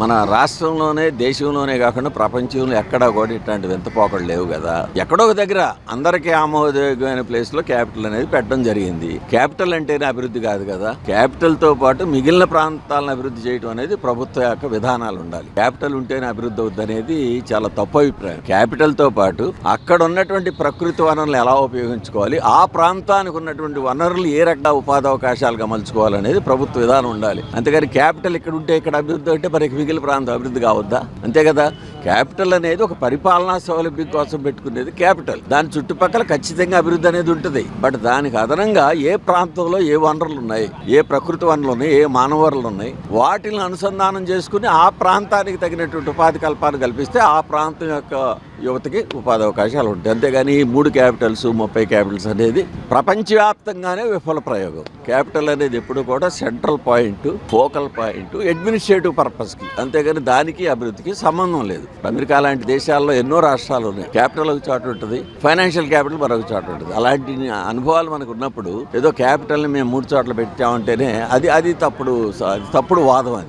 మన రాష్ట్రంలోనే దేశంలోనే కాకుండా ప్రపంచంలో ఎక్కడా కూడా ఇట్లాంటి వింతపోకలు లేవు కదా. ఎక్కడో ఒక దగ్గర అందరికీ ఆమోదయోగ్యమైన ప్లేస్లో క్యాపిటల్ అనేది పెట్టడం జరిగింది. క్యాపిటల్ అంటేనే అభివృద్ధి కాదు కదా. క్యాపిటల్తో పాటు మిగిలిన ప్రాంతాలను అభివృద్ధి చేయడం అనేది ప్రభుత్వ యొక్క విధానాలు ఉండాలి. క్యాపిటల్ ఉంటేనే అభివృద్ధి అవుద్ది అనేది చాలా తప్పు అభిప్రాయం. క్యాపిటల్తో పాటు అక్కడ ఉన్నటువంటి ప్రకృతి వనరులు ఎలా ఉపయోగించుకోవాలి? ఆ ప్రాంతానికి ఉన్నటువంటి వనరులు ఏ రకంగా ఉపాధి అవకాశాలుగా మలుచుకోవాలనేది ప్రభుత్వ విధానం ఉండాలి. అంతేగాని క్యాపిటల్ ఇక్కడ ఉంటే ఇక్కడ అభివృద్ధి అంటే మరి మిగిలిన ప్రాంతం అభివృద్ధి కావద్దా? అంతే కదా? క్యాపిటల్ అనేది ఒక పరిపాలనా సౌలభ్యం కోసం పెట్టుకునేది క్యాపిటల్. దాని చుట్టుపక్కల ఖచ్చితంగా అభివృద్ధి అనేది ఉంటుంది. బట్ దానికి అదనంగా ఏ ప్రాంతంలో ఏ వనరులు ఉన్నాయి ఏ ప్రకృతి వనరులు ఉన్నాయి ఏ మానవ వనరులు ఉన్నాయి వాటిని అనుసంధానం చేసుకుని ఆ ప్రాంతానికి తగినటువంటి ఉపాధి కల్పాన్ని కల్పిస్తే ఆ ప్రాంతం యొక్క యువతకి ఉపాధి అవకాశాలు ఉంటాయి. అంతేగాని ఈ మూడు క్యాపిటల్స్ ముప్పై క్యాపిటల్స్ అనేది ప్రపంచవ్యాప్తంగానే విఫల ప్రయోగం. క్యాపిటల్ అనేది ఎప్పుడు కూడా central point focal point administrative పర్పస్కి. అంతేగాని దానికి అభివృద్ధికి సంబంధం లేదు. అమెరికా లాంటి దేశాల్లో ఎన్నో రాష్ట్రాలు ఉన్నాయి. క్యాపిటల్ ఒక చోట ఉంటుంది. ఫైనాన్షియల్ క్యాపిటల్ మరొక చోట ఉంటుంది. అలాంటి అనుభవాలు మనకు ఉన్నప్పుడు ఏదో క్యాపిటల్ని మేము మూడు చోట్ల పెట్టామంటేనే అది అది తప్పుడు తప్పుడు వాదం అది.